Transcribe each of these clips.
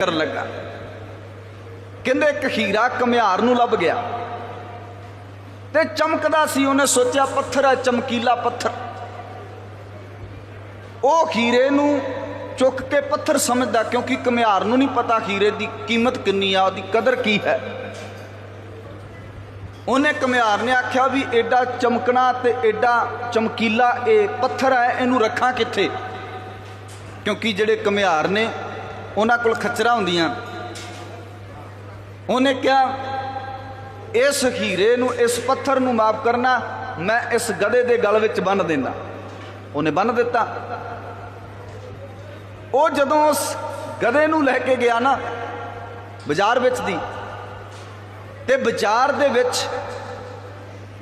ਕਰਨ ਲੱਗਾ। ਕਹਿੰਦੇ ਇੱਕ ਹੀਰਾ ਕਮਿਆਰ ਨੂੰ ਲੱਭ ਗਿਆ। ਤੇ ਚਮਕਦਾ ਸੀ, ਉਹਨੇ ਸੋਚਿਆ ਪੱਥਰ ਹੈ, ਚਮਕੀਲਾ ਪੱਥਰ। ਉਹ ਹੀਰੇ ਨੂੰ ਚੁੱਕ ਕੇ ਪੱਥਰ ਸਮਝਦਾ, ਕਿਉਂਕਿ ਕਮਿਆਰ ਨੂੰ ਨਹੀਂ ਪਤਾ ਹੀਰੇ ਦੀ ਕੀਮਤ ਕਿੰਨੀ ਆ, ਉਹਦੀ ਕਦਰ ਕੀ ਹੈ। ਉਹਨੇ ਕਮਿਆਰ ਨੇ ਆਖਿਆ ਵੀ ਐਡਾ ਚਮਕਣਾ ਤੇ ਐਡਾ ਚਮਕੀਲਾ ਇਹ ਪੱਥਰ ਹੈ, ਇਹਨੂੰ ਰੱਖਾਂ ਕਿੱਥੇ? ਕਿਉਂਕਿ ਜਿਹੜੇ ਕਮਿਆਰ ਨੇ ਉਹਨਾਂ ਕੋਲ ਖੱਚਰਾ ਹੁੰਦੀਆਂ। ਉਹਨੇ ਕਿਹਾ, ਇਸ ਹੀਰੇ ਨੂੰ, ਇਸ ਪੱਥਰ ਨੂੰ ਮਾਫ ਕਰਨਾ, ਮੈਂ ਇਸ ਗਧੇ ਦੇ ਗਲ ਵਿੱਚ ਬੰਨ ਦਿੰਦਾ। ਉਹਨੇ ਬੰਨ ਦਿੱਤਾ। ਉਹ ਜਦੋਂ ਉਸ ਗਧੇ ਨੂੰ ਲੈ ਕੇ ਗਿਆ ਨਾ, ਬਾਜ਼ਾਰ ਵਿੱਚ ਦੀ, ਤੇ ਬਾਜ਼ਾਰ ਦੇ ਵਿੱਚ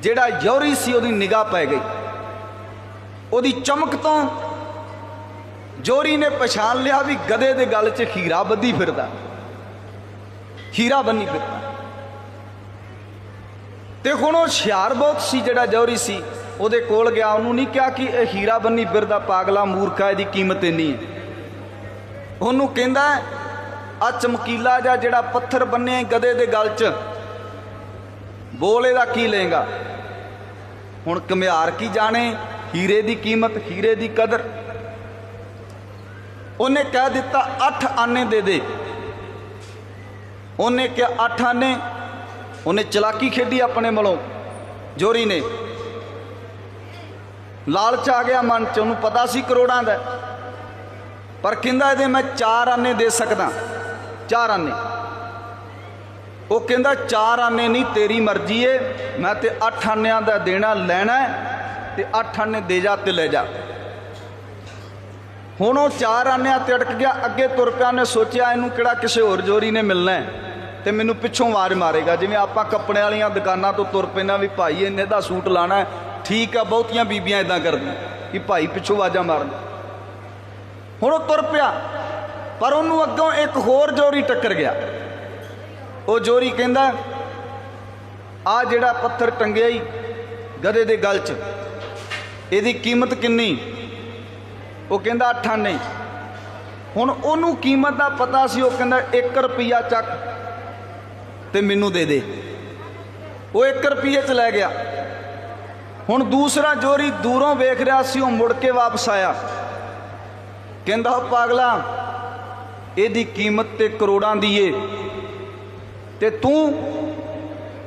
ਜਿਹੜਾ ਯੌਰੀ ਸੀ, ਉਹਦੀ ਨਿਗਾਹ ਪੈ ਗਈ। ਉਹਦੀ ਚਮਕ ਤੋਂ ਜੋਰੀ ਨੇ ਪਛਾਣ ਲਿਆ ਵੀ ਗਧੇ ਦੇ ਗਲ 'ਚ ਹੀਰਾ ਬੱਧੀ ਫਿਰਦਾ। ਹੀਰਾ ਬੰਨੀ ਫਿਰਦਾ। ਤੇ ਹੁਣ ਉਹ ਹੁਸ਼ਿਆਰ ਬਹੁਤ ਸੀ ਜਿਹੜਾ ਜੌਰੀ ਸੀ, ਉਹਦੇ ਕੋਲ ਗਿਆ, ਉਹਨੂੰ ਨਹੀਂ ਕਿਹਾ ਕਿ ਇਹ ਹੀਰਾ ਬੰਨੀ ਫਿਰਦਾ, ਪਾਗਲਾ ਮੂਰਖਾ, ਇਹਦੀ ਕੀਮਤ ਇੰਨੀ ਹੈ। ਉਹਨੂੰ ਕਹਿੰਦਾ ਆ ਚਮਕੀਲਾ ਜਿਹਾ ਜਿਹੜਾ ਪੱਥਰ ਬੰਨਿਆ ਗਧੇ ਦੇ ਗਲ 'ਚ, ਬੋਲ ਇਹਦਾ ਕੀ ਲਏਗਾ? ਹੁਣ ਕਮਿਆਰ ਕੀ ਜਾਣੇ? ਹੀਰੇ ਦੀ ਕੀਮਤ, ਹੀਰੇ ਦੀ ਕਦਰ। ਉਹਨੇ ਕਹਿ ਦਿੱਤਾ 8 ਆਨੇ ਦੇ ਦੇ। ਉਹਨੇ ਕਿਹਾ 8 ਆਨੇ। ਉਹਨੇ ਚਲਾਕੀ ਖੇਡੀ ਆਪਣੇ ਮਲੋਂ ਜੋਰੀ ਨੇ। ਲਾਲਚ ਆ ਗਿਆ ਮਨ ਚ ਉਹਨੂੰ ਪਤਾ ਸੀ ਕਰੋੜਾਂ ਦਾ। ਪਰ ਕਹਿੰਦਾ ਇਹਦੇ ਮੈਂ 4 ਆਨੇ ਦੇ ਸਕਦਾ 4 ਆਨੇ। ਉਹ ਕਹਿੰਦਾ 4 ਆਨੇ ਨਹੀਂ ਤੇਰੀ ਮਰਜ਼ੀ ਏ। ਮੈਂ ਤੇ 8 ਆਨਿਆਂ ਦਾ ਦੇਣਾ ਲੈਣਾ ਹੈ, ਤੇ 8 ਆਨੇ ਦੇ ਜਾ ਤੇ ਲੈ ਜਾ। ਹੁਣ ਉਹ ਚਾਰ ਆਨਿਆਂ ਤੇ ਅਟਕ ਗਿਆ, ਅੱਗੇ ਤੁਰ ਪਿਆ ਨੇ ਸੋਚਿਆ ਇਹਨੂੰ ਕਿਹੜਾ ਕਿਸੇ ਹੋਰ ਜੋਰੀ ਨੇ ਮਿਲਣਾ ਹੈ। ਤੇ ਮੈਨੂੰ ਪਿੱਛੋਂ ਆਵਾਜ਼ ਮਾਰੇਗਾ, ਜਿਵੇਂ ਆਪਾਂ ਕੱਪੜੇ ਵਾਲੀਆਂ ਦੁਕਾਨਾਂ ਤੋਂ ਤੁਰ ਪੈਣਾ ਵੀ ਭਾਈ ਇਹਨੇ ਦਾ ਸੂਟ ਲਾਣਾ ਠੀਕ ਆ, ਬਹੁਤੀਆਂ ਬੀਬੀਆਂ ਇਦਾਂ ਕਰਦੀਆਂ ਕਿ ਭਾਈ ਪਿੱਛੋਂ ਆਵਾਜ਼ਾਂ ਮਾਰਨ। ਹੁਣ ਉਹ ਤੁਰ ਪਿਆ, ਪਰ ਉਹਨੂੰ ਅੱਗੋਂ ਇੱਕ ਹੋਰ ਜੋਰੀ ਟੱਕਰ ਗਿਆ। ਉਹ ਜੋਰੀ ਕਹਿੰਦਾ, ਆ ਜਿਹੜਾ ਪੱਥਰ ਟੰਗਿਆ ਹੀ ਗਧੇ ਦੇ ਗਲ 'ਚ, ਇਹਦੀ ਕੀਮਤ ਕਿੰਨੀ? ਉਹ ਕਹਿੰਦਾ ਅੱਠਾਂ ਨਹੀਂ। ਹੁਣ ਉਹਨੂੰ ਕੀਮਤ ਦਾ ਪਤਾ ਸੀ, ਉਹ ਕਹਿੰਦਾ 1 ਰੁਪਿਆ ਚੱਕ ਤੇ ਮੈਨੂੰ ਦੇ ਦੇ। ਉਹ 1 ਰੁਪਏ ਚ ਲੈ ਗਿਆ। ਹੁਣ ਦੂਸਰਾ ਜੋਰੀ ਦੂਰੋਂ ਵੇਖ ਰਿਹਾ ਸੀ, ਉਹ ਮੁੜ ਕੇ ਵਾਪਸ ਆਇਆ। ਕਹਿੰਦਾ, ਉਹ ਪਾਗਲਾ, ਇਹਦੀ ਕੀਮਤ ਤੇ ਕਰੋੜਾਂ ਦੀ ਏ ਤੇ ਤੂੰ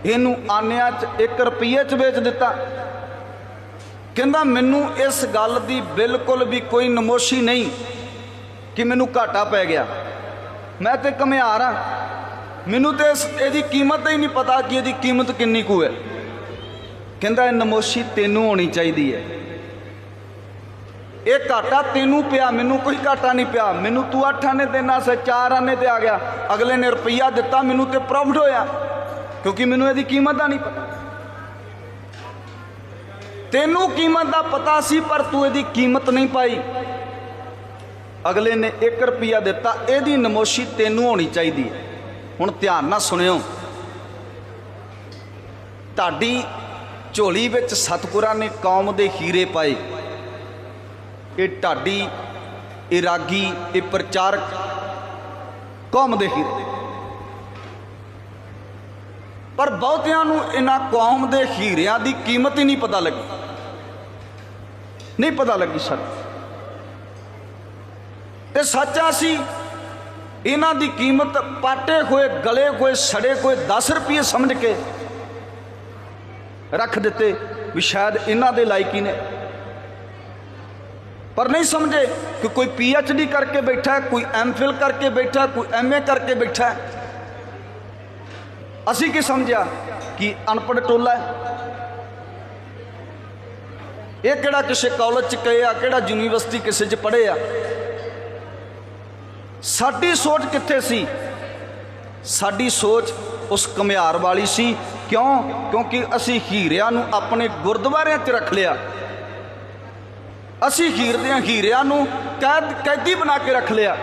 ਇਹਨੂੰ ਆਨਿਆਂ ਚ 1 ਰੁਪਏ ਚ ਵੇਚ ਦਿੱਤਾ। ਕਹਿੰਦਾ, ਮੈਨੂੰ ਇਸ ਗੱਲ ਦੀ ਬਿਲਕੁਲ ਵੀ ਕੋਈ ਨਮੋਸ਼ੀ ਨਹੀਂ ਕਿ ਮੈਨੂੰ ਘਾਟਾ ਪੈ ਗਿਆ। ਮੈਂ ਤੇ ਕਮਿਆਰ ਆ। ਮੈਨੂੰ ਤੇ ਇਸ, ਇਹਦੀ ਕੀਮਤ ਹੀ ਨਹੀਂ ਪਤਾ ਕਿ ਇਹਦੀ ਕੀਮਤ ਕਿੰਨੀ ਕੁ ਹੈ। ਕਹਿੰਦਾ, ਇਹ ਨਮੋਸ਼ੀ ਤੈਨੂੰ ਹੋਣੀ ਚਾਹੀਦੀ ਹੈ। ਇਹ ਘਾਟਾ ਤੈਨੂੰ ਪਿਆ, ਮੈਨੂੰ ਕੋਈ ਘਾਟਾ ਨਹੀਂ ਪਿਆ। ਮੈਨੂੰ ਤੂੰ ਅੱਠ ਆਨੇ ਦੇਣਾ ਸੇ, ਚਾਰ ਆਨੇ ਤੇ ਆ ਗਿਆ। ਅਗਲੇ ਨੇ ਰੁਪਈਆ ਦਿੱਤਾ, ਮੈਨੂੰ ਤੇ ਪ੍ਰੋਫਿਟ ਹੋਇਆ। ਕਿਉਂਕਿ ਮੈਨੂੰ ਇਹਦੀ ਕੀਮਤ ਦਾ ਨਹੀਂ ਪਤਾ। ਤੈਨੂੰ ਕੀਮਤ ਦਾ ਪਤਾ ਸੀ, ਪਰ ਤੂੰ ਇਹਦੀ ਕੀਮਤ ਨਹੀਂ ਪਾਈ। ਅਗਲੇ ਨੇ 1 ਰੁਪਿਆ ਦਿੱਤਾ, ਇਹਦੀ ਨਮੋਸ਼ੀ ਤੈਨੂੰ ਹੋਣੀ ਚਾਹੀਦੀ ਹੈ। ਹੁਣ ਧਿਆਨ ਨਾਲ ਸੁਣਿਓ। ਤੁਹਾਡੀ ਝੋਲੀ ਵਿੱਚ ਸਤਿਗੁਰਾਂ ਨੇ ਕੌਮ ਦੇ ਹੀਰੇ ਪਾਏ। ਇਹ ਢਾਡੀ ਇਹ ਰਾਗੀ ਇਹ ਪ੍ਰਚਾਰਕ ਕੌਮ ਦੇ ਹੀਰੇ। ਪਰ ਬਹੁਤਿਆਂ ਨੂੰ ਇਹਨਾਂ ਕੌਮ ਦੇ ਹੀਰਿਆਂ ਦੀ ਕੀਮਤ ਹੀ ਨਹੀਂ ਪਤਾ ਲੱਗੀ। ਨਹੀਂ ਪਤਾ ਲੱਗੀ ਸਰ ਇਹ ਸੱਚਾ ਸੀ, ਇਹਨਾਂ ਦੀ ਕੀਮਤ ਪਾਟੇ ਹੋਏ, ਗਲੇ ਹੋਏ, ਸੜੇ ਹੋਏ 10 ਰੁਪਏ ਸਮਝ ਕੇ ਰੱਖ ਦਿੱਤੇ ਵੀ ਸ਼ਾਇਦ ਇਹਨਾਂ ਦੇ ਲਾਇਕ ਹੀ ਨੇ। ਪਰ ਨਹੀਂ ਸਮਝੇ ਕਿ ਕੋਈ ਪੀ ਐਚ ਡੀ ਕਰਕੇ ਬੈਠਾ, ਕੋਈ ਐਮ ਫਿਲ ਕਰਕੇ ਬੈਠਾ, ਕੋਈ ਐਮ ਏ ਕਰਕੇ ਬੈਠਾ। ਅਸੀਂ ਕੀ ਸਮਝਿਆ ਕਿ ਅਨਪੜ੍ਹ ਟੋਲਾ ਹੈ? ਇਹ ਕਿਹੜਾ ਕਿਸੇ ਕਾਲਜ ਚ ਗਏ ਆ, ਕਿਹੜਾ ਯੂਨੀਵਰਸਿਟੀ ਕਿਸੇ ਚ ਪੜ੍ਹੇ ਆ? ਸਾਡੀ ਸੋਚ ਕਿੱਥੇ ਸੀ? ਸਾਡੀ ਸੋਚ ਉਸ ਕਮਿਆਰ ਵਾਲੀ ਸੀ। ਕਿਉਂ? ਕਿਉਂਕਿ ਅਸੀਂ ਹੀਰਿਆਂ ਨੂੰ ਆਪਣੇ ਗੁਰਦੁਆਰਿਆਂ 'ਚ ਰੱਖ ਲਿਆ। ਅਸੀਂ ਹੀਰ ਦੇ ਹੀਰਿਆਂ ਨੂੰ ਕੈਦ, ਕੈਦੀ ਬਣਾ ਕੇ ਰੱਖ ਲਿਆ।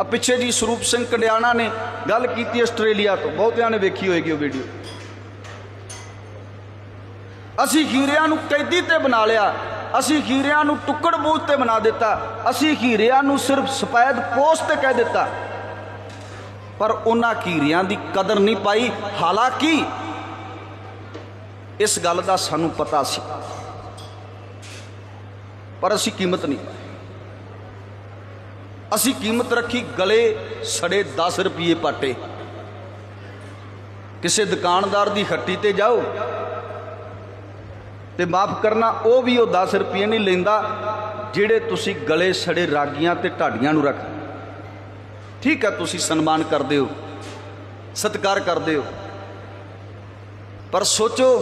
ਆ ਪਿੱਛੇ ਜੀ ਸਰੂਪ ਸਿੰਘ ਕੰਡਿਆਣਾ ਨੇ ਗੱਲ ਕੀਤੀ ਆਸਟ੍ਰੇਲੀਆ ਤੋਂ। ਬਹੁਤਿਆਂ ਨੇ ਵੇਖੀ ਹੋਏਗੀ ਉਹ ਵੀਡੀਓ ਅਸੀਂ ਹੀਰਿਆਂ ਨੂੰ ਕੈਦੀ ਤੇ ਬਣਾ ਲਿਆ। ਅਸੀਂ ਹੀਰਿਆਂ ਨੂੰ ਟੁੱਕੜ ਬੂਝ ਤੇ ਬਣਾ ਦਿੱਤਾ। ਅਸੀਂ ਹੀਰਿਆਂ ਨੂੰ ਸਿਰਫ ਸਫੈਦ ਪੋਸਟ ਤੇ ਕਹਿ ਦਿੱਤਾ। ਪਰ ਉਹਨਾਂ ਹੀਰਿਆਂ ਦੀ ਕਦਰ ਨਹੀਂ ਪਾਈ। ਹਾਲਾਂਕਿ ਇਸ ਗੱਲ ਦਾ ਸਾਨੂੰ ਪਤਾ ਸੀ। ਪਰ ਅਸੀਂ ਕੀਮਤ ਨਹੀਂ ਅਸੀਂ ਕੀਮਤ ਰੱਖੀ ਗਲੇ ਸੜੇ 10 ਰੁਪਏ ਪਾਟੇ। ਕਿਸੇ ਦੁਕਾਨਦਾਰ ਦੀ ਹੱਟੀ ਤੇ ਜਾਓ। ਤੇ ਮਾਫ ਕਰਨਾ, ਉਹ ਵੀ ਉਹ 10 ਰੁਪਏ ਨਹੀਂ ਲੈਂਦਾ ਜਿਹੜੇ ਤੁਸੀਂ ਗਲੇ ਸੜੇ ਰਾਗੀਆਂ ਤੇ ਢਾਡੀਆਂ ਨੂੰ ਰੱਖ ਠੀਕ ਹੈ, ਤੁਸੀਂ ਸਨਮਾਨ ਕਰਦੇ ਹੋ, ਸਤਿਕਾਰ ਕਰਦੇ ਹੋ। ਪਰ ਸੋਚੋ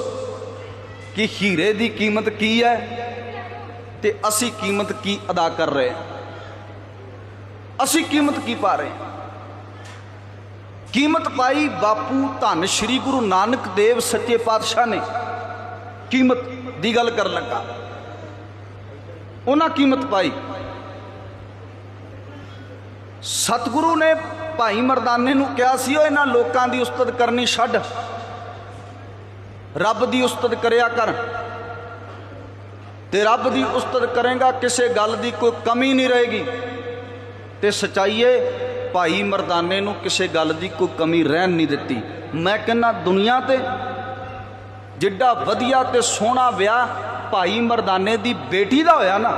ਕਿ ਹੀਰੇ ਦੀ ਕੀਮਤ ਕੀ ਹੈ ਤੇ ਅਸੀਂ ਕੀਮਤ ਕੀ ਅਦਾ ਕਰ ਰਹੇ ਹਾਂ? ਅਸੀਂ ਕੀਮਤ ਕੀ ਪਾ ਰਹੇ ਹਾਂ? ਕੀਮਤ ਪਾਈ ਬਾਪੂ ਧੰਨ ਸ਼੍ਰੀ ਗੁਰੂ ਨਾਨਕ ਦੇਵ ਸੱਚੇ ਪਾਤਸ਼ਾਹ ਨੇ। ਕੀਮਤ ਦੀ ਗੱਲ ਕਰਨ ਲੱਗਾ। ਉਹਨਾਂ ਕੀਮਤ ਪਾਈ। ਸਤਿਗੁਰੂ ਨੇ ਭਾਈ ਮਰਦਾਨੇ ਨੂੰ ਕਿਹਾ ਸੀ, ਉਹ ਇਹਨਾਂ ਲੋਕਾਂ ਦੀ ਉਸਤਤ ਕਰਨੀ ਛੱਡ। ਰੱਬ ਦੀ ਉਸਤਤ ਕਰਿਆ ਕਰ। ਤੇ ਰੱਬ ਦੀ ਉਸਤਤ ਕਰੇਗਾ, ਕਿਸੇ ਗੱਲ ਦੀ ਕੋਈ ਕਮੀ ਨਹੀਂ ਰਹੇਗੀ। ਤੇ ਸਚਾਈਏ, ਭਾਈ ਮਰਦਾਨੇ ਨੂੰ ਕਿਸੇ ਗੱਲ ਦੀ ਕੋਈ ਕਮੀ ਰਹਿਣ ਨਹੀਂ ਦਿੱਤੀ। ਮੈਂ ਕਹਿੰਦਾ, ਦੁਨੀਆ ਤੇ ਜਿੱਡਾ ਵਧੀਆ ਤੇ ਸੋਹਣਾ ਵਿਆਹ ਭਾਈ ਮਰਦਾਨੇ ਦੀ ਬੇਟੀ ਦਾ ਹੋਇਆ ਨਾ,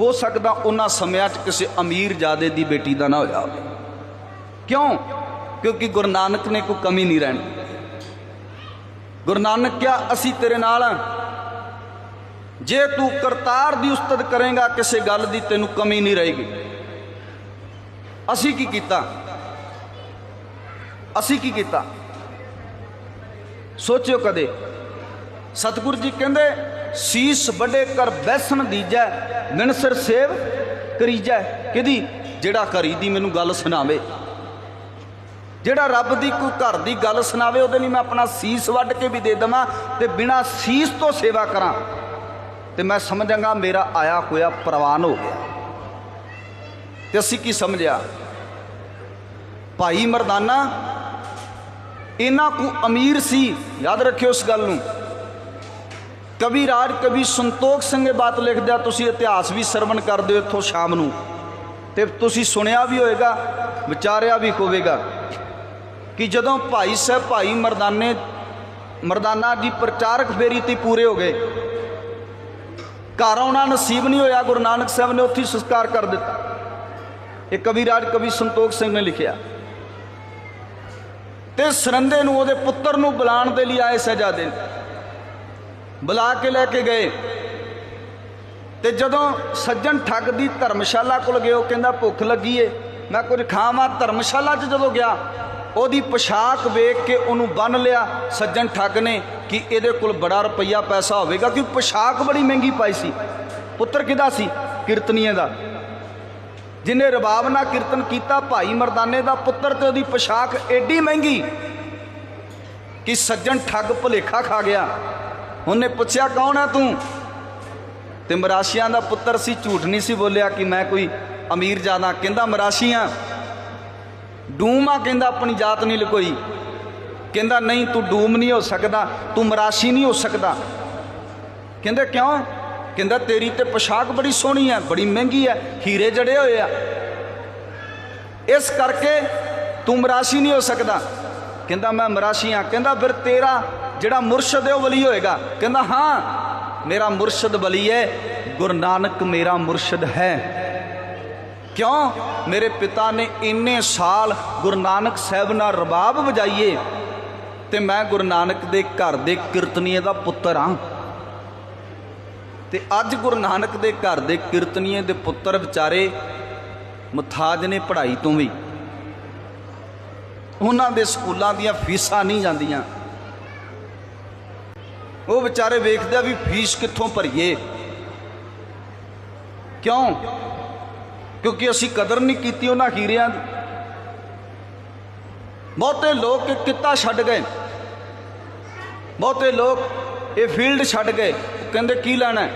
ਹੋ ਸਕਦਾ ਉਹਨਾਂ ਸਮਿਆਂ 'ਚ ਕਿਸੇ ਅਮੀਰ ਜਾਦੇ ਦੀ ਬੇਟੀ ਦਾ ਨਾ ਹੋਇਆ ਹੋਵੇ। ਕਿਉਂ? ਕਿਉਂਕਿ ਗੁਰੂ ਨਾਨਕ ਨੇ ਕੋਈ ਕਮੀ ਨਹੀਂ ਰਹਿਣੀ। ਗੁਰੂ ਨਾਨਕ ਕਿਹਾ, ਅਸੀਂ ਤੇਰੇ ਨਾਲ ਹਾਂ ਜੇ ਤੂੰ ਕਰਤਾਰ ਦੀ ਉਸਤਤ ਕਰੇਗਾ, ਕਿਸੇ ਗੱਲ ਦੀ ਤੈਨੂੰ ਕਮੀ ਨਹੀਂ ਰਹੇਗੀ। ਅਸੀਂ ਕੀ ਕੀਤਾ? ਅਸੀਂ ਕੀ ਕੀਤਾ? ਸੋਚਿਓ ਕਦੇ। ਸਤਿਗੁਰੂ ਜੀ ਕਹਿੰਦੇ, ਸੀਸ ਵੱਡੇ ਕਰ ਬੈਸਣ ਦੀਜੈ ਮਿਨਸਰ ਸੇਵ ਕਰੀਜੈ। ਕਿਹਦੀ? ਜਿਹੜਾ ਘਰੀ ਦੀ ਮੈਨੂੰ ਗੱਲ ਸੁਣਾਵੇ। ਜਿਹੜਾ ਰੱਬ ਦੀ ਕੋਈ ਘਰ ਦੀ ਗੱਲ ਸੁਣਾਵੇ, ਉਹਦੇ ਲਈ ਮੈਂ ਆਪਣਾ ਸੀਸ ਵੱਢ ਕੇ ਵੀ ਦੇ ਦੇਵਾਂ ਤੇ ਬਿਨਾ ਸੀਸ ਤੋਂ ਸੇਵਾ ਕਰਾਂ। ਤੇ ਮੈਂ ਸਮਝਾਂਗਾ, ਮੇਰਾ ਆਇਆ ਹੋਇਆ ਪ੍ਰਵਾਨ ਹੋ ਗਿਆ। ਤੇ ਅਸੀਂ ਕੀ ਸਮਝਿਆ? ਭਾਈ ਮਰਦਾਨਾ ਇਹਨਾਂ ਕੋ ਅਮੀਰ ਸੀ। ਯਾਦ ਰੱਖਿਓ ਇਸ ਗੱਲ ਨੂੰ। ਕਵੀ ਰਾਜ ਕਵੀ ਸੰਤੋਖ ਸਿੰਘ ਇਹ ਬਾਤ ਲਿਖਦਾ ਤੁਸੀਂ ਇਤਿਹਾਸ ਵੀ ਸਰਵਣ ਕਰਦੇ ਹੋ ਇੱਥੋਂ ਸ਼ਾਮ ਨੂੰ। ਤੇ ਤੁਸੀਂ ਸੁਣਿਆ ਵੀ ਹੋਵੇਗਾ, ਵਿਚਾਰਿਆ ਵੀ ਹੋਵੇਗਾ ਕਿ ਜਦੋਂ ਭਾਈ ਸਾਹਿਬ, ਭਾਈ ਮਰਦਾਨੇ, ਮਰਦਾਨਾ ਦੀ ਪ੍ਰਚਾਰਕ ਫੇਰੀ ਤੇ ਪੂਰੇ ਹੋ ਗਏ। ਘਰ ਆਉਣਾ ਨਸੀਬ ਨਹੀਂ ਹੋਇਆ, ਗੁਰੂ ਨਾਨਕ ਸਾਹਿਬ ਨੇ ਉੱਥੇ ਹੀ ਸੰਸਕਾਰ ਕਰ ਦਿੱਤਾ। ਇਹ ਕਵੀ ਰਾਜ ਕਵੀ ਸੰਤੋਖ ਸਿੰਘ ਨੇ ਲਿਖਿਆ। ਤੇ ਸਰੰਦੇ ਨੂੰ ਉਹਦੇ ਪੁੱਤਰ ਨੂੰ ਬੁਲਾਉਣ ਦੇ ਲਈ ਆਏ ਸਜਾਦੇ ਬੁਲਾ ਕੇ ਲੈ ਕੇ ਗਏ। ਤੇ ਜਦੋਂ ਸੱਜਣ ਠੱਗ ਦੀ ਧਰਮਸ਼ਾਲਾ ਕੋਲ ਗਏ, ਉਹ ਕਹਿੰਦਾ, ਭੁੱਖ ਲੱਗੀ ਏ। ਮੈਂ ਕੁਝ ਖਾਵਾਂ। ਧਰਮਸ਼ਾਲਾ 'ਚ ਜਦੋਂ ਗਿਆ, ਉਹਦੀ ਪੋਸ਼ਾਕ ਵੇਖ ਕੇ ਉਹਨੂੰ ਬੰਨ ਲਿਆ। ਸੱਜਣ ਠੱਗ ਨੇ ਕਿ ਇਹਦੇ ਕੋਲ ਬੜਾ ਰੁਪਈਆ ਪੈਸਾ ਹੋਵੇਗਾ ਕਿ ਪੋਸ਼ਾਕ ਬੜੀ ਮਹਿੰਗੀ ਪਾਈ ਸੀ। ਪੁੱਤਰ ਕਿਹਦਾ ਸੀ? ਕੀਰਤਨੀਏ ਦਾ। ਜਿਨੇ ਰਬਾਬ ਨਾਲ ਕੀਰਤਨ ਕੀਤਾ, ਭਾਈ ਮਰਦਾਨੇ ਦਾ ਪੁੱਤਰ ਤੇ ਉਹਦੀ ਪੋਸ਼ਾਕ ਏਡੀ ਮਹਿੰਗੀ ਕਿ ਸੱਜਣ ਠੱਗ ਭੁਲੇਖਾ ਖਾ ਗਿਆ। ਉਹਨੇ ਪੁੱਛਿਆ, ਕੌਣ ਹੈ ਤੂੰ? ਤੇ ਮਰਾਸ਼ੀਆਂ ਦਾ ਪੁੱਤਰ ਸੀ, ਝੂਠ ਨਹੀਂ ਸੀ ਬੋਲਿਆ ਕਿ ਮੈਂ ਕੋਈ ਅਮੀਰ ਜਾਦਾ। ਕਹਿੰਦਾ, ਮਰਾਸ਼ੀਆਂ, ਡੂਮਾ ਕਹਿੰਦਾ, ਆਪਣੀ ਜਾਤ ਨਹੀਂ ਲਕੋਈ। ਕਹਿੰਦਾ, ਨਹੀਂ, ਤੂੰ ਡੂਮ ਨਹੀਂ ਹੋ ਸਕਦਾ, ਤੂੰ ਮਰਾਸ਼ੀ ਨਹੀਂ ਹੋ ਸਕਦਾ। ਕਹਿੰਦੇ, ਕਿਉਂ? ਕਹਿੰਦਾ, ਤੇਰੀ ਤੇ ਪੋਸ਼ਾਕ ਬੜੀ ਸੋਹਣੀ ਹੈ ਬੜੀ ਮਹਿੰਗੀ ਹੈ ਹੀਰੇ ਜੜੇ ਹੋਏ ਆ। ਇਸ ਕਰਕੇ ਤੂੰ ਮਰਾਸ਼ੀ ਨਹੀਂ ਹੋ ਸਕਦਾ। ਕਹਿੰਦਾ, ਮੈਂ ਮਰਾਸ਼ੀ ਹਾਂ ਕਹਿੰਦਾ, ਫਿਰ ਤੇਰਾ ਜਿਹੜਾ ਮੁਰਸ਼ਦ ਹੈ, ਉਹ ਵਲੀ ਹੋਏਗਾ। ਕਹਿੰਦਾ, ਹਾਂ, ਮੇਰਾ ਮੁਰਸ਼ਦ ਵਲੀ ਹੈ। ਗੁਰੂ ਨਾਨਕ ਮੇਰਾ ਮੁਰਸ਼ਦ ਹੈ। ਕਿਉਂ? ਮੇਰੇ ਪਿਤਾ ਨੇ ਇੰਨੇ ਸਾਲ ਗੁਰੂ ਨਾਨਕ ਸਾਹਿਬ ਨਾਲ ਰਬਾਬ ਵਜਾਈਏ ਤੇ ਮੈਂ ਗੁਰੂ ਨਾਨਕ ਦੇ ਘਰ ਦੇ ਕੀਰਤਨੀਏ ਦਾ ਪੁੱਤਰ ਹਾਂ ਤੇ ਅੱਜ ਗੁਰੂ ਨਾਨਕ ਦੇ ਘਰ ਦੇ ਕੀਰਤਨੀਏ ਦੇ ਪੁੱਤਰ ਵਿਚਾਰੇ ਮੁਥਾਜ ਨੇ ਪੜ੍ਹਾਈ ਤੋਂ ਵੀ। ਉਹਨਾਂ ਦੇ ਸਕੂਲਾਂ ਦੀਆਂ ਫੀਸਾਂ ਨਹੀਂ ਜਾਂਦੀਆਂ। ਉਹ ਵਿਚਾਰੇ ਵੇਖਦੇ ਆ ਵੀ ਫੀਸ ਕਿੱਥੋਂ ਭਰੀਏ। ਕਿਉਂ? ਕਿਉਂਕਿ ਅਸੀਂ ਕਦਰ ਨਹੀਂ ਕੀਤੀ ਉਹਨਾਂ ਹੀਰਿਆਂ ਦੀ। ਬਹੁਤੇ ਲੋਕ ਕਿੱਤਾ ਛੱਡ ਗਏ। ਬਹੁਤੇ ਲੋਕ ਇਹ ਫੀਲਡ ਛੱਡ ਗਏ। ਕਹਿੰਦੇ, ਕੀ ਲੈਣਾ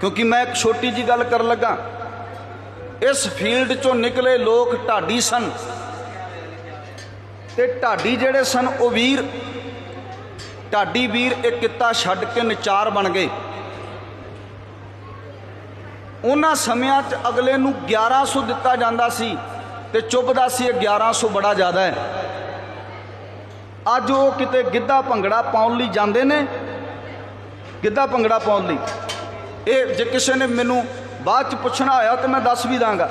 ਕਿਉਂਕਿ ਮੈਂ ਇੱਕ ਛੋਟੀ ਜੀ ਗੱਲ ਕਰਨ ਲੱਗਾ। ਇਸ ਫੀਲਡ ਚੋਂ ਨਿਕਲੇ ਲੋਕ ਢਾਡੀ ਸਨ। ਤੇ ਢਾਡੀ ਜਿਹੜੇ ਸਨ, ਉਹ ਵੀਰ, ਢਾਡੀ ਵੀਰ ਇਹ ਕਿੱਤਾ ਛੱਡ ਕੇ ਨਚਾਰ ਬਣ ਗਏ। ਉਹਨਾਂ ਸਮਿਆਂ 'ਚ ਅਗਲੇ ਨੂੰ 1100 ਦਿੱਤਾ ਜਾਂਦਾ ਸੀ ਤੇ ਚੁੱਭਦਾ ਸੀ 1100 ਬੜਾ ਜ਼ਿਆਦਾ ਹੈ। ਅੱਜ ਉਹ ਕਿਤੇ ਗਿੱਧਾ ਭੰਗੜਾ ਪਾਉਣ ਲਈ ਜਾਂਦੇ ਨੇ ਗਿੱਧਾ ਭੰਗੜਾ ਪਾਉਣ ਲਈ। ਇਹ ਜੇ ਕਿਸੇ ਨੇ ਮੈਨੂੰ ਬਾਅਦ ਚ ਪੁੱਛਣਾ ਹੋਇਆ ਤੇ ਮੈਂ ਦੱਸ ਵੀ ਦਾਂਗਾ।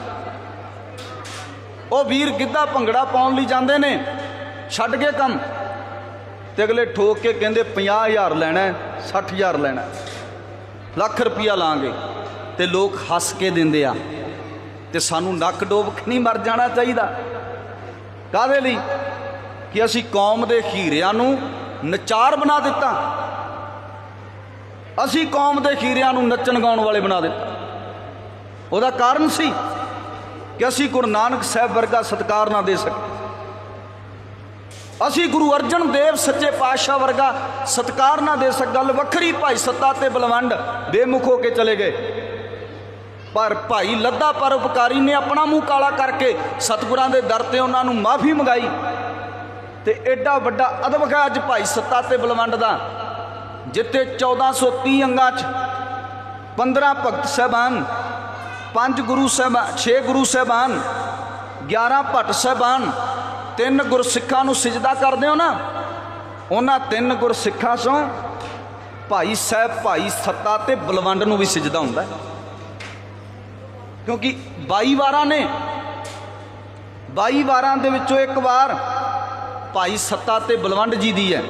ਉਹ ਵੀਰ ਗਿੱਧਾ ਭੰਗੜਾ ਪਾਉਣ ਲਈ ਜਾਂਦੇ ਨੇ ਛੱਡ ਕੇ ਕੰਮ। ਤੇ ਅਗਲੇ ਠੋਕ ਕੇ ਕਹਿੰਦੇ 50000 ਲੈਣਾ ਹੈ, 60000 ਲੈਣਾ ਲੱਖ ਰੁਪਇਆ ਲਾਂਗੇ। ਤੇ ਲੋਕ ਹੱਸ ਕੇ ਦਿੰਦੇ ਆ। ਤੇ ਸਾਨੂੰ ਨੱਕ ਡੋਬ ਨਹੀਂ ਮਰ ਜਾਣਾ ਚਾਹੀਦਾ। ਕਾਹਦੇ ਲਈ? ਕਿ ਅਸੀਂ ਕੌਮ ਦੇ ਹੀਰਿਆਂ ਨੂੰ ਨਚਾਰ ਬਣਾ ਦਿੱਤਾ। ਅਸੀਂ ਕੌਮ ਦੇ ਖੀਰਿਆਂ ਨੂੰ ਨੱਚਣ ਗਾਉਣ ਵਾਲੇ ਬਣਾ ਦਿੱਤਾ। ਉਹਦਾ ਕਾਰਨ ਸੀ ਕਿ ਅਸੀਂ ਗੁਰੂ ਨਾਨਕ ਸਾਹਿਬ ਵਰਗਾ ਸਤਕਾਰ ਨਾ ਦੇ ਸਕੇ ਅਸੀਂ ਗੁਰੂ ਅਰਜਨ ਦੇਵ ਸੱਚੇ ਪਾਤਸ਼ਾਹ ਵਰਗਾ ਸਤਕਾਰ ਨਾ ਦੇ ਸਕ ਗੱਲ ਵੱਖਰੀ, ਭਾਈ ਸੱਤਾ ਤੇ ਬਲਵੰਡ ਬੇਮੁਖ ਹੋ ਕੇ ਚਲੇ ਗਏ। ਪਰ ਭਾਈ ਲੱਦਾ ਪਰਉਪਕਾਰੀ ਨੇ ਆਪਣਾ ਮੂੰਹ ਕਾਲਾ ਕਰਕੇ ਸਤਿਗੁਰਾਂ ਦੇ ਦਰ ਤੇ ਉਹਨਾਂ ਨੂੰ ਮਾਫੀ ਮੰਗਾਈ। ਤੇ ਐਡਾ ਵੱਡਾ ਅਦਬ ਹੈ ਅੱਜ ਭਾਈ ਸੱਤਾ ਤੇ ਬਲਵੰਡ ਦਾ। ਜਿੱਤੇ 1430 ਅੰਗਾਂ 'ਚ 15 ਭਗਤ ਸਹਿਬਾਨ, ਪੰਜ ਗੁਰੂ ਸਾਹਿਬਾਨ 6 ਗੁਰੂ ਸਾਹਿਬਾਨ 11 ਭੱਟ ਸਾਹਿਬਾਨ, ਤਿੰਨ ਗੁਰਸਿੱਖਾਂ ਨੂੰ ਸਿਜਦਾ ਕਰਦੇ ਹੋ ਨਾ? ਉਹਨਾਂ ਤਿੰਨ ਗੁਰਸਿੱਖਾਂ ਚੋਂ ਭਾਈ ਸਾਹਿਬ, ਭਾਈ ਸੱਤਾ ਤੇ ਬਲਵੰਡ ਨੂੰ ਵੀ ਸਿਜਦਾ ਹੁੰਦਾ ਕਿਉਂਕਿ 22 ਵਾਰਾਂ ਨੇ 22 ਵਾਰਾਂ ਦੇ ਵਿੱਚੋਂ ਇੱਕ ਵਾਰ ਭਾਈ ਸੱਤਾ ਤੇ ਬਲਵੰਡ ਜੀ ਦੀ ਹੈ।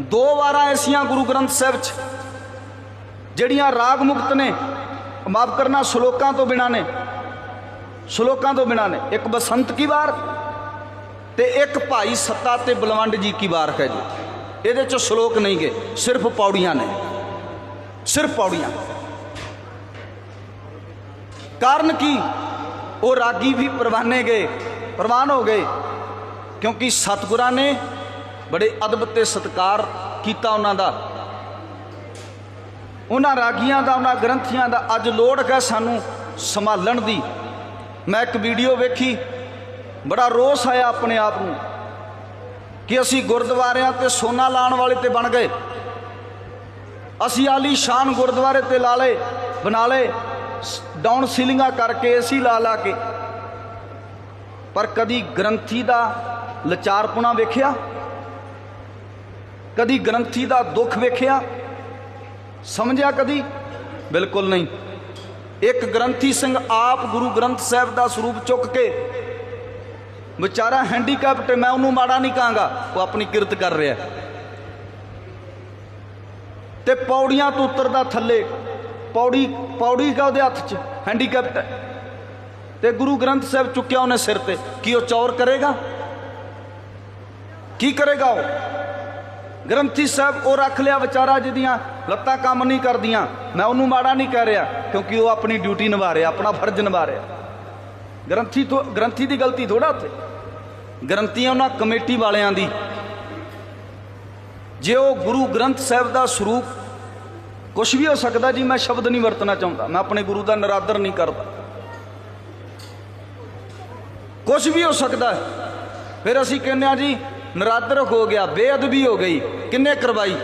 ਦੋ ਵਾਰਾਂ ਐਸੀਆਂ ਗੁਰੂ ਗ੍ਰੰਥ ਸਾਹਿਬ 'ਚ, ਜਿਹੜੀਆਂ ਰਾਗ ਮੁਕਤ ਨੇ, ਮਾਫ ਕਰਨਾ ਸ਼ਲੋਕਾਂ ਤੋਂ ਬਿਨਾ ਨੇ, ਸ਼ਲੋਕਾਂ ਤੋਂ ਬਿਨਾ ਨੇ, ਇੱਕ ਬਸੰਤ ਕੀ ਵਾਰ ਤੇ ਇੱਕ ਭਾਈ ਸੱਤਾ ਤੇ ਬਲਵੰਡ ਜੀ ਕੀ ਵਾਰ ਹੈ ਜੀ। ਇਹਦੇ 'ਚ ਸ਼ਲੋਕ ਨਹੀਂ ਗਏ, ਸਿਰਫ ਪੌੜੀਆਂ ਨੇ, ਸਿਰਫ ਪੌੜੀਆਂ। ਕਾਰਨ ਕੀ? ਉਹ ਰਾਗੀ ਵੀ ਪ੍ਰਵਾਨੇ ਗਏ, ਪ੍ਰਵਾਨ ਹੋ ਗਏ, ਕਿਉਂਕਿ ਸਤਿਗੁਰਾਂ ਨੇ ਬੜੇ ਅਦਬ ਤੇ ਸਤਕਾਰ ਕੀਤਾ ਉਹਨਾਂ ਦਾ। ਉਹਨਾਂ ਰਾਗੀਆਂ ਦਾ, ਉਹਨਾਂ ਗ੍ਰੰਥੀਆਂ ਦਾ ਅੱਜ ਲੋੜ ਹੈ ਸਾਨੂੰ ਸੰਭਾਲਣ ਦੀ। ਮੈਂ ਇੱਕ ਵੀਡੀਓ ਵੇਖੀ, ਬੜਾ ਰੋਸ ਆਇਆ ਆਪਣੇ ਆਪ ਨੂੰ ਕਿ ਅਸੀਂ ਗੁਰਦੁਆਰਿਆਂ ਤੇ ਸੋਨਾ ਲਾਉਣ ਵਾਲੇ ਤੇ ਬਣ ਗਏ। ਅਸੀਂ ਆਲੀ ਸ਼ਾਨ ਗੁਰਦੁਆਰੇ ਤੇ ਲਾ ਲਏ, ਬਣਾ ਲਏ ਡਾਊਨ ਸੀਲਿੰਗਾਂ ਕਰਕੇ ਏਸੀ ਲਾ ਲਾ ਕੇ। ਪਰ ਕਦੀ ਗ੍ਰੰਥੀ ਦਾ ਲਚਾਰਪੁਣਾ ਵੇਖਿਆ? ਕਦੀ ਗ੍ਰੰਥੀ ਦਾ ਦੁੱਖ ਵੇਖਿਆ? ਸਮਝਿਆ ਕਦੀ? ਬਿਲਕੁਲ ਨਹੀਂ। ਇੱਕ ਗ੍ਰੰਥੀ ਸਿੰਘ ਆਪ ਗੁਰੂ ਗ੍ਰੰਥ ਸਾਹਿਬ ਦਾ ਸਰੂਪ ਚੁੱਕ ਕੇ ਵਿਚਾਰਾ ਹੈਂਡੀਕੈਪਟ ਹੈ, ਮੈਂ ਉਹਨੂੰ ਮਾੜਾ ਨਹੀਂ ਕਹਾਂਗਾ ਉਹ ਆਪਣੀ ਕਿਰਤ ਕਰ ਰਿਹਾ ਤੇ ਪੌੜੀਆਂ ਤੋਂ ਉਤਰਦਾ ਥੱਲੇ ਪੌੜੀ ਪੌੜੀ ਕਾ ਉਹਦੇ ਹੱਥ 'ਚ ਹੈਂਡੀਕੈਪਟ ਹੈ। ਤੇ ਗੁਰੂ ਗ੍ਰੰਥ ਸਾਹਿਬ ਚੁੱਕਿਆ ਉਹਨੇ ਸਿਰ ਤੇ। ਕੀ ਉਹ ਚੌਰ ਕਰੇਗਾ? ਕੀ ਕਰੇਗਾ ਉਹ? ਗ੍ਰੰਥੀ ਸਾਹਿਬ ਉਹ ਰੱਖ ਲਿਆ ਵਿਚਾਰਾ ਜਿਹਦੀਆਂ ਲੱਤਾਂ ਕੰਮ ਨਹੀਂ ਕਰਦੀਆਂ। ਮੈਂ ਉਹਨੂੰ ਮਾੜਾ ਨਹੀਂ ਕਹਿ ਰਿਹਾ, ਕਿਉਂਕਿ ਉਹ ਆਪਣੀ ਡਿਊਟੀ ਨਿਭਾ ਰਿਹਾ, ਆਪਣਾ ਫਰਜ਼ ਨਿਭਾ ਰਿਹਾ। ਗ੍ਰੰਥੀ ਤੋਂ, ਗ੍ਰੰਥੀ ਦੀ ਗਲਤੀ ਥੋੜਾ ਉੱਥੇ। ਗ੍ਰੰਥੀਆਂ ਉਹਨਾਂ ਕਮੇਟੀ ਵਾਲਿਆਂ ਦੀ। ਜੇ ਉਹ ਗੁਰੂ ਗ੍ਰੰਥ ਸਾਹਿਬ ਦਾ ਸਰੂਪ ਕੁਝ ਵੀ ਹੋ ਸਕਦਾ ਜੀ, ਮੈਂ ਸ਼ਬਦ ਨਹੀਂ ਵਰਤਣਾ ਚਾਹੁੰਦਾ। ਮੈਂ ਆਪਣੇ ਗੁਰੂ ਦਾ ਨਰਾਦਰ ਨਹੀਂ ਕਰਦਾ। ਕੁਝ ਵੀ ਹੋ ਸਕਦਾ, ਫਿਰ ਅਸੀਂ ਕਹਿੰਦੇ ਆ ਜੀ ਨਰਾਦਰ ਹੋ ਗਿਆ, ਬੇਅਦਬੀ ਹੋ ਗਈ। ਕਿੰਨੇ ਕਰਵਾਈ?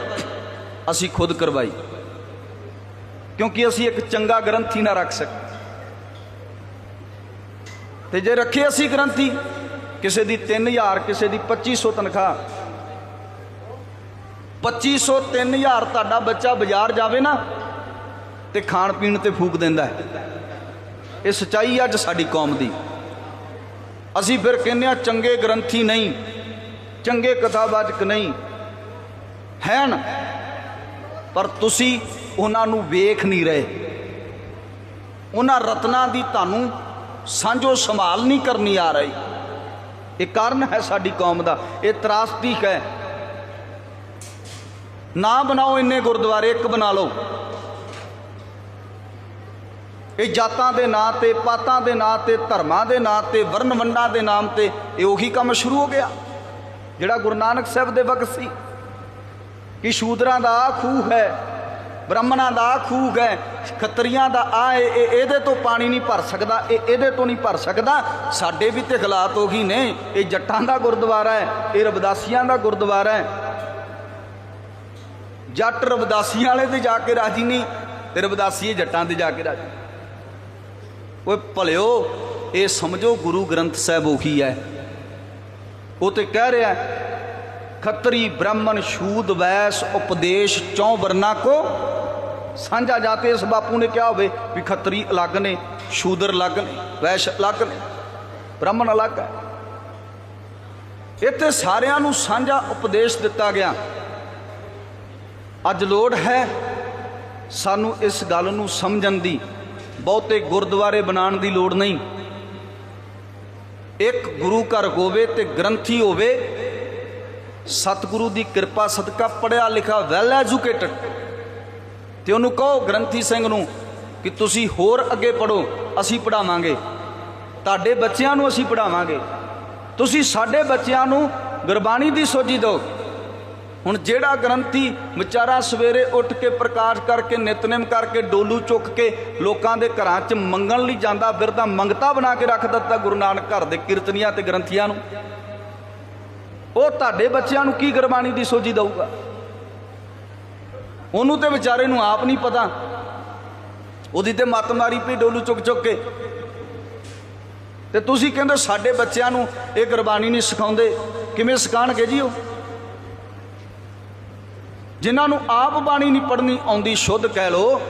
ਅਸੀਂ ਖੁਦ ਕਰਵਾਈ। ਕਿਉਂਕਿ ਅਸੀਂ ਇੱਕ ਚੰਗਾ ਗ੍ਰੰਥੀ ਨਾ ਰੱਖ ਸਕੇ ਤੇ ਜੇ ਰੱਖੇ ਅਸੀਂ ਗ੍ਰੰਥੀ, ਕਿਸੇ ਦੀ 3000 ਕਿਸੇ ਦੀ 2500 ਤਨਖਾਹ। 2500 3000 ਤੁਹਾਡਾ ਬੱਚਾ ਬਾਜ਼ਾਰ ਜਾਵੇ ਨਾ, ਤੇ ਖਾਣ ਪੀਣ ਤੇ ਫੂਕ ਦਿੰਦਾ ਹੈ। ਇਹ ਸਚਾਈ ਅੱਜ ਸਾਡੀ ਕੌਮ ਦੀ। ਅਸੀਂ ਫਿਰ ਕਹਿੰਦੇ ਆ ਚੰਗੇ ਗ੍ਰੰਥੀ ਨਹੀਂ। ਚੰਗੇ ਕਥਾਵਾਚਕ ਨਹੀਂ, ਹੈਨ, ਪਰ ਤੁਸੀਂ ਉਹਨਾਂ ਨੂੰ ਵੇਖ ਨਹੀਂ ਰਹੇ। ਉਹਨਾਂ ਰਤਨਾਂ ਦੀ ਤੁਹਾਨੂੰ ਸਾਂਝੋ ਸੰਭਾਲ ਨਹੀਂ ਕਰਨੀ ਆ ਰਹੀ। ਇਹ ਕਾਰਨ ਹੈ ਸਾਡੀ ਕੌਮ ਦਾ, ਇਹ ਤਰਾਸਦੀ ਹੈ। ਨਾ ਬਣਾਓ ਇੰਨੇ ਗੁਰਦੁਆਰੇ, ਇੱਕ ਬਣਾ ਲਓ। ਇਹ ਜਾਤਾਂ ਦੇ ਨਾਂ ਤੇ, ਪਾਤਾਂ ਦੇ ਨਾਂ ਤੇ, ਧਰਮਾਂ ਦੇ ਨਾਂ ਤੇ ਵਰਨ ਵੰਡਾਂ ਦੇ ਨਾਮ ਤੇ ਇਹ ਉਹੀ ਕੰਮ ਸ਼ੁਰੂ ਹੋ ਗਿਆ। ਜਿਹੜਾ ਗੁਰੂ ਨਾਨਕ ਸਾਹਿਬ ਦੇ ਵਕਤ ਸੀ, ਕਿ ਸ਼ੂਦਰਾਂ ਦਾ ਆ ਖੂਹ ਹੈ, ਬ੍ਰਾਹਮਣਾਂ ਦਾ ਆਹ ਖੂਹ ਹੈ, ਖੱਤਰੀਆਂ ਦਾ ਆ ਇਹ ਇਹ- ਇਹਦੇ ਤੋਂ ਪਾਣੀ ਨਹੀਂ ਭਰ ਸਕਦਾ, ਇਹ ਇਹਦੇ ਤੋਂ ਨਹੀਂ ਭਰ ਸਕਦਾ, ਸਾਡੇ ਵੀ ਤੇ ਹਾਲਾਤ ਹੋ ਗਈ ਨੇ। ਇਹ ਜੱਟਾਂ ਦਾ ਗੁਰਦੁਆਰਾ ਹੈ, ਇਹ ਰਬਦਾਸੀਆਂ ਦਾ ਗੁਰਦੁਆਰਾ ਹੈ। ਜੱਟ ਰਬਦਾਸੀਆਂ ਵਾਲੇ ਤੇ ਜਾ ਕੇ ਰਾਜੀ ਨਹੀਂ, ਤੇ ਰਬਦਾਸੀਏ ਜੱਟਾਂ ਤੇ ਜਾ ਕੇ ਰਾਜੀ। ਓਏ ਭਲਿਓ, ਇਹ ਸਮਝੋ ਗੁਰੂ ਗ੍ਰੰਥ ਸਾਹਿਬ ਉਹੀ ਹੈ। ਉਹ ਤੇ ਕਹਿ ਰਿਹਾ ਖੱਤਰੀ ਬ੍ਰਾਹਮਣ ਸ਼ੂਦ ਵੈਸ ਉਪਦੇਸ਼ ਚੌ ਵਰਨਾ ਕੋ। ਸਾਂਝਾ ਜਾਤੇ ਇਸ ਬਾਪੂ ਨੇ ਕਿਹਾ ਹੋਵੇ ਵੀ ਖੱਤਰੀ ਅਲੱਗ ਨੇ ਸ਼ੂਦਰ ਅਲੱਗ ਨੇ, ਵੈਸ਼ ਅਲੱਗ ਨੇ, ਬ੍ਰਾਹਮਣ ਅਲੱਗ ਹੈ। ਇੱਥੇ ਸਾਰਿਆਂ ਨੂੰ ਸਾਂਝਾ ਉਪਦੇਸ਼ ਦਿੱਤਾ ਗਿਆ। ਅੱਜ ਲੋੜ ਹੈ ਸਾਨੂੰ ਇਸ ਗੱਲ ਨੂੰ ਸਮਝਣ ਦੀ। ਬਹੁਤੇ ਗੁਰਦੁਆਰੇ ਬਣਾਉਣ ਦੀ ਲੋੜ ਨਹੀਂ। ਇੱਕ ਗੁਰੂ ਘਰ ਹੋਵੇ ਤੇ ਗ੍ਰੰਥੀ ਹੋਵੇ, ਸਤਿਗੁਰੂ ਦੀ ਕਿਰਪਾ ਸਦਕਾ ਪੜਿਆ ਲਿਖਾ ਵੈਲ ਐਜੂਕੇਟਡ ਤੇ ਉਹਨੂੰ ਕਹੋ ਗ੍ਰੰਥੀ ਸਿੰਘ ਨੂੰ ਕਿ ਤੁਸੀਂ ਹੋਰ ਅੱਗੇ ਪੜੋ ਅਸੀਂ ਪੜਾਵਾਂਗੇ ਤੁਹਾਡੇ ਬੱਚਿਆਂ ਨੂੰ ਅਸੀਂ ਪੜਾਵਾਂਗੇ ਤੁਸੀਂ ਸਾਡੇ ਬੱਚਿਆਂ ਨੂੰ ਗੁਰਬਾਣੀ ਦੀ ਸੋਝੀ ਦਿਓ। ਹੁਣ ਜਿਹੜਾ ਗ੍ਰੰਥੀ ਵਿਚਾਰਾ ਸਵੇਰੇ ਉੱਠ ਕੇ ਪ੍ਰਕਾਸ਼ ਕਰਕੇ, ਨਿਤਨੇਮ ਕਰਕੇ, ਡੋਲੂ ਚੁੱਕ ਕੇ ਲੋਕਾਂ ਦੇ ਘਰਾਂ 'ਚ ਮੰਗਣ ਲਈ ਜਾਂਦਾ ਫਿਰ ਤਾਂ ਮੰਗਤਾ ਬਣਾ ਕੇ ਰੱਖ ਦਿੱਤਾ ਗੁਰੂ ਨਾਨਕ ਘਰ ਦੇ ਕੀਰਤਨੀਆਂ ਤੇ ਗ੍ਰੰਥੀਆਂ ਨੂੰ। ਉਹ ਤੁਹਾਡੇ ਬੱਚਿਆਂ ਨੂੰ ਕੀ ਗੁਰਬਾਣੀ ਦੀ ਸੋਝੀ ਦਊਗਾ? ਉਹਨੂੰ ਤੇ ਵਿਚਾਰੇ ਨੂੰ ਆਪ ਨਹੀਂ ਪਤਾ। ਉਹਦੀ ਤੇ ਮੱਤ ਮਾਰੀ ਪਈ ਡੋਲੂ ਚੁੱਕ ਚੁੱਕ ਕੇ। ਤੇ ਤੁਸੀਂ ਕਹਿੰਦੇ ਸਾਡੇ ਬੱਚਿਆਂ ਨੂੰ ਇਹ ਗੁਰਬਾਣੀ ਨਹੀਂ ਸਿਖਾਉਂਦੇ। ਕਿਵੇਂ ਸਿਖਾਣਗੇ ਜੀ ਉਹ? ਜਿਨ੍ਹਾਂ ਨੂੰ ਆਪ ਬਾਣੀ ਨਹੀਂ ਪੜ੍ਹਨੀ ਆਉਂਦੀ, ਸ਼ੁੱਧ ਕਹਿ ਲੋ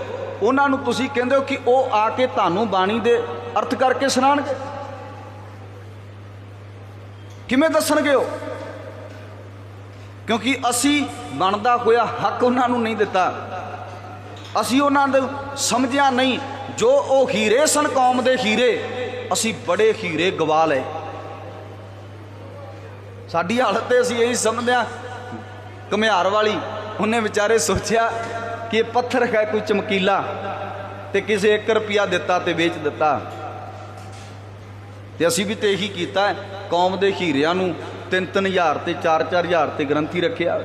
ਉਹਨਾਂ ਨੂੰ ਤੁਸੀਂ ਕਹਿੰਦੇ ਹੋ ਕਿ ਉਹ ਆ ਕੇ ਤੁਹਾਨੂੰ ਬਾਣੀ ਦੇ ਅਰਥ ਕਰਕੇ ਸੁਣਾਣਗੇ ਕਿਵੇਂ ਦੱਸਣਗੇ ਉਹ? ਕਿਉਂਕਿ ਅਸੀਂ ਬਣਦਾ ਹੋਇਆ ਹੱਕ ਉਹਨਾਂ ਨੂੰ ਨਹੀਂ ਦਿੱਤਾ। ਅਸੀਂ ਉਹਨਾਂ ਨੂੰ ਸਮਝਿਆ ਨਹੀਂ, ਜੋ ਉਹ ਹੀਰੇ ਸਨ ਕੌਮ ਦੇ ਹੀਰੇ, ਅਸੀਂ ਬੜੇ ਹੀਰੇ ਗਵਾ ਲਏ। ਸਾਡੀ ਹਾਲਤ ਤੇ ਅਸੀਂ ਇਹੀ ਸਮਝਦੇ ਹਾਂ, ਘੁਮਿਆਰ ਵਾਲੀ ਉਹਨੇ ਵਿਚਾਰੇ ਸੋਚਿਆ ਕਿ ਇਹ ਪੱਥਰ ਹੈ ਕੋਈ ਚਮਕੀਲਾ ਤੇ ਕਿਸੇ 1 ਰੁਪਿਆ ਦਿੱਤਾ ਤੇ ਵੇਚ ਦਿੱਤਾ। ਤੇ ਅਸੀਂ ਵੀ ਤੇ ਇਹੀ ਕੀਤਾ, ਕੌਮ ਦੇ ਹੀਰਿਆਂ ਨੂੰ 3-3000 ਤੇ 4-4000 ਤੇ ਗ੍ਰੰਥੀ ਰੱਖਿਆ।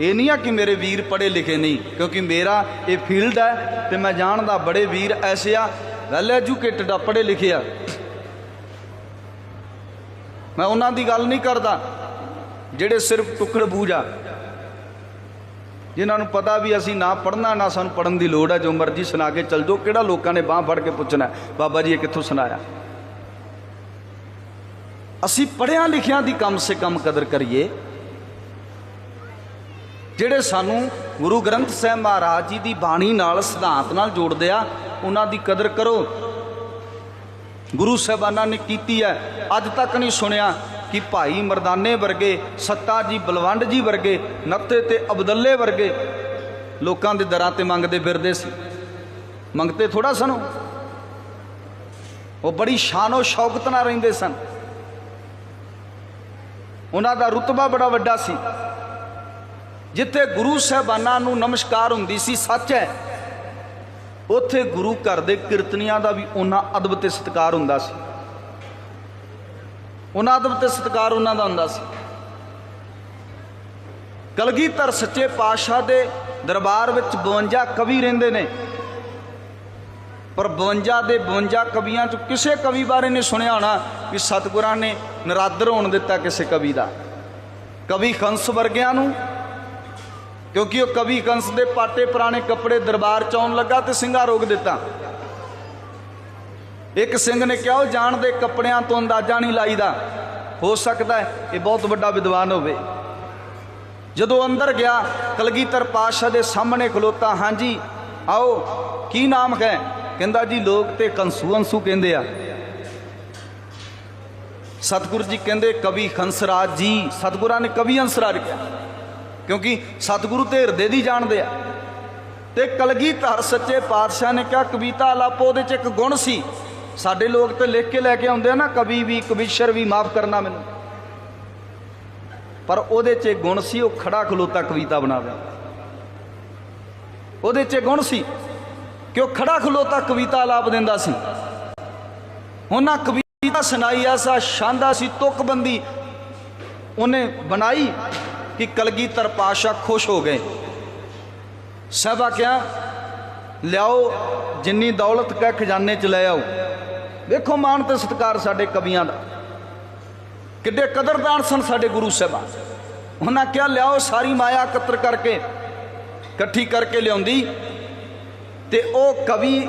ਇਹ ਨਹੀਂ ਆ ਕਿ ਮੇਰੇ ਵੀਰ ਪੜ੍ਹੇ ਲਿਖੇ ਨਹੀਂ, ਕਿਉਂਕਿ ਮੇਰਾ ਇਹ ਫੀਲਡ ਹੈ ਤੇ ਮੈਂ ਜਾਣਦਾ ਬੜੇ ਵੀਰ ਐਸੇ ਆ, ਵੈਲ ਐਜੂਕੇਟਡ ਆ, ਪੜ੍ਹੇ ਲਿਖੇ ਆ। ਮੈਂ ਉਹਨਾਂ ਦੀ ਗੱਲ ਨਹੀਂ ਕਰਦਾ। ਜਿਹੜੇ ਸਿਰਫ ਟੁਕੜ ਬੂਝਾ ਜਿਨ੍ਹਾਂ ਨੂੰ ਪਤਾ ਵੀ ਅਸੀਂ ਨਾ ਪੜ੍ਹਨਾ, ਨਾ ਸਾਨੂੰ ਪੜਨ ਦੀ ਲੋੜ ਹੈ ਜੋ ਮਰਜ਼ੀ ਸੁਣਾ ਕੇ ਚੱਲ ਜਾਓ, ਕਿਹੜਾ ਲੋਕਾਂ ਨੇ ਬਾਹ ਫੜ ਕੇ ਪੁੱਛਣਾ ਬਾਬਾ ਜੀ, ਇਹ ਕਿੱਥੋਂ ਸੁਣਾਇਆ? ਅਸੀਂ ਪੜ੍ਹਿਆਂ ਲਿਖਿਆਂ ਦੀ ਕਮ ਸੇ ਕਮ ਕਦਰ ਕਰੀਏ। ਜਿਹੜੇ ਸਾਨੂੰ ਗੁਰੂ ਗ੍ਰੰਥ ਸਾਹਿਬ ਮਹਾਰਾਜ ਜੀ ਦੀ ਬਾਣੀ ਨਾਲ, ਸਿਧਾਂਤ ਨਾਲ ਜੋੜਦੇ ਆ, ਉਹਨਾਂ ਦੀ ਕਦਰ ਕਰੋ। ਗੁਰੂ ਸਾਹਿਬਾਨਾਂ ਨੇ ਕੀਤੀ ਹੈ। ਅੱਜ ਤੱਕ ਨਹੀਂ ਸੁਣਿਆ। ਕਿ ਭਾਈ ਮਰਦਾਨੇ ਵਰਗੇ, ਸੱਤਾ ਜੀ, ਬਲਵੰਡ ਜੀ ਵਰਗੇ ਨੱਥੇ ਤੇ ਅਬਦੁੱਲੇ ਵਰਗੇ ਲੋਕਾਂ ਦੇ ਦਰਾਂ ਤੇ ਮੰਗਦੇ ਫਿਰਦੇ ਸੀ। ਮੰਗਤੇ ਥੋੜਾ ਸਨ ਉਹ। ਬੜੀ ਸ਼ਾਨੋ ਸ਼ੌਕਤ ਨਾਲ ਰਹਿੰਦੇ ਸਨ। ਉਹਨਾਂ ਦਾ ਰੁਤਬਾ ਬੜਾ ਵੱਡਾ ਸੀ। ਜਿੱਥੇ ਗੁਰੂ ਸਾਹਿਬਾਨਾਂ ਨੂੰ ਨਮਸਕਾਰ ਹੁੰਦੀ ਸੀ, ਸੱਚ ਹੈ। ਉੱਥੇ ਗੁਰੂ ਘਰ ਦੇ ਕੀਰਤਨੀਆਂ ਦਾ ਵੀ ਉਹਨਾਂ ਅਦਬ ਤੇ ਸਤਿਕਾਰ ਹੁੰਦਾ ਸੀ। ਉਹਨਾਂ ਅਦਬ ਤੇ ਸਤਿਕਾਰ ਉਹਨਾਂ ਦਾ ਹੁੰਦਾ ਸੀ। ਕਲਗੀਧਰ ਸੱਚੇ ਪਾਤਸ਼ਾਹ ਦੇ ਦਰਬਾਰ ਵਿੱਚ 52 ਕਵੀ ਰਹਿੰਦੇ ਨੇ। ਪਰ 52 ਦੇ 52 ਕਵੀਆਂ ਚ ਕਿਸੇ ਕਵੀ ਬਾਰੇ ਨਹੀਂ ਸੁਣਿਆ ਹੋਣਾ ਕਿ ਸਤਿਗੁਰਾਂ ਨੇ ਨਰਾਦਰ ਹੋਣ ਦਿੱਤਾ ਕਿਸੇ ਕਵੀ ਦਾ। ਕਵੀ ਕੰਸ ਵਰਗਿਆਂ ਨੂੰ, ਕਿਉਂਕਿ ਉਹ ਕਵੀ ਕੰਸ ਦੇ ਪਾਟੇ ਪੁਰਾਣੇ ਕੱਪੜੇ ਦਰਬਾਰ ਚ ਆਉਣ ਲੱਗਾ ਤੇ ਸਿੰਘਾ ਰੋਕ ਦਿੱਤਾ। ਇੱਕ ਸਿੰਘ ਨੇ ਕਿਹਾ, ਉਹ ਜਾਣ ਦੇ ਕੱਪੜਿਆਂ ਤੋਂ ਅੰਦਾਜ਼ਾ ਨਹੀਂ ਲਾਈਦਾ। ਹੋ ਸਕਦਾ ਹੈ ਇਹ ਬਹੁਤ ਵੱਡਾ ਵਿਦਵਾਨ ਹੋਵੇ। ਜਦੋਂ ਅੰਦਰ ਗਿਆ, ਕਲਗੀਧਰ ਪਾਤਸ਼ਾਹ ਦੇ ਸਾਹਮਣੇ ਖਲੋਤਾ, ਹਾਂਜੀ, ਆਓ, ਕੀ ਨਾਮ ਹੈ? ਕਹਿੰਦਾ, ਜੀ, ਲੋਕ ਤੇ ਕੰਸੂ ਅੰਸੂ ਕਹਿੰਦੇ ਆ। ਸਤਿਗੁਰੂ ਜੀ ਕਹਿੰਦੇ, ਕਵੀ ਖੰਸਰਾਜ ਜੀ, ਸਤਿਗੁਰਾਂ ਨੇ ਕਵੀ ਹੰਸਰਾਜ ਕਿਹਾ, ਕਿਉਂਕਿ ਸਤਿਗੁਰੂ ਤੇ ਹਿਰਦੇ ਦੀ ਜਾਣਦੇ ਆ। ਤੇ ਕਲਗੀਧਰ ਸੱਚੇ ਪਾਤਸ਼ਾਹ ਨੇ ਕਿਹਾ, ਕਵਿਤਾ ਲਾਪੋ ਉਹਦੇ ਚ ਇੱਕ ਗੁਣ ਸੀ ਸਾਡੇ ਲੋਕ ਤੇ ਲਿਖ ਕੇ ਲੈ ਕੇ ਆਉਂਦੇ ਆ ਨਾ, ਕਵੀ ਵੀ ਕਵੀਸ਼ਰ ਵੀ, ਮਾਫ ਕਰਨਾ ਮੈਨੂੰ। ਪਰ ਉਹਦੇ 'ਚ ਇੱਕ ਗੁਣ ਸੀ, ਉਹ ਖੜਾ ਖਲੋਤਾ ਕਵਿਤਾ ਬਣਾਵੇ। ਉਹਦੇ 'ਚ ਇੱਕ ਗੁਣ ਸੀ ਕਿ ਉਹ ਖੜਾ ਖਲੋਤਾ ਕਵਿਤਾ ਆਲਾਪ ਦਿੰਦਾ ਸੀ। ਉਹਨਾਂ ਕਵਿਤਾ ਸੁਣਾਈ ਐਸਾ ਸ਼ਾਨਦਾਰ ਸੀ ਤੁਕਬੰਦੀ। ਉਹਨੇ ਬਣਾਈ ਕਿ ਕਲਗੀਧਰ ਪਾਸ਼ਾ ਖੁਸ਼ ਹੋ ਗਏ। ਸਭਾ ਕਿਹਾ, ਲਿਆਓ, ਜਿੰਨੀ ਦੌਲਤ ਕਾ ਖਜ਼ਾਨੇ ਚ ਲੈ ਆਓ। ਵੇਖੋ ਮਾਣ ਤੇ ਸਤਿਕਾਰ ਸਾਡੇ ਕਵੀਆਂ ਦਾ। ਕਿੱਡੇ ਕਦਰਦਾਨ ਸਨ ਸਾਡੇ ਗੁਰੂ ਸਾਹਿਬਾਨ। ਉਹਨਾਂ ਕਿਹਾ, ਲਿਆਓ ਸਾਰੀ ਮਾਇਆ ਇਕੱਤਰ ਕਰਕੇ, ਇਕੱਠੀ ਕਰਕੇ ਲਿਆਉਂਦੀ। ਤੇ ਉਹ ਕਵੀ